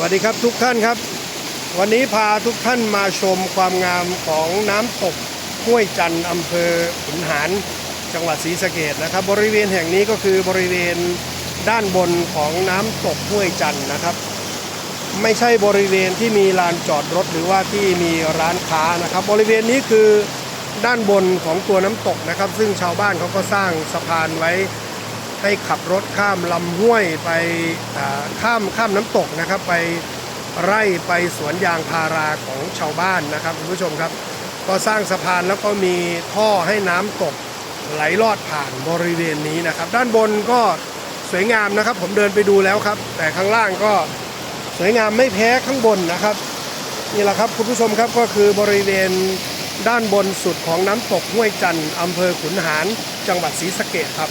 วัสดีครับทุกท่านครับ วันนี้พาทุกท่านมาชมความงามของน้ำตกห้วยจันทร์อำเภอขุนหารจังหวัดศรีสะเกดนะครับ บริเวณแห่งนี้ก็คือบริเวณด้านบนของน้ำตกห้วยจันทร์นะครับ ไม่ใช่บริเวณที่มีลานจอดรถหรือว่าที่มีร้านค้านะครับ บริเวณนี้คือด้านบนของตัวน้ำตกนะครับ ซึ่งชาวบ้านเขาก็สร้างสะพานไว้ ให้ขับรถข้ามลำห้วยไปข้ามข้ามน้ำตกนะครับ ไปไร่ไปสวนยางพาราของชาวบ้านนะครับคุณผู้ชมครับ ก็สร้างสะพานแล้วก็มีท่อให้น้ำตกไหลลอดผ่านบริเวณนี้นะครับ ด้านบนก็สวยงามนะครับ ผมเดินไปดูแล้วครับ แต่ข้างล่างก็สวยงามไม่แพ้ข้างบนนะครับนี่แหละครับคุณผู้ชมครับก็คือบริเวณด้านบนสุดของน้ำตกห้วยจันทร์อำเภอขุนหารจังหวัดศรีสะเกดครับ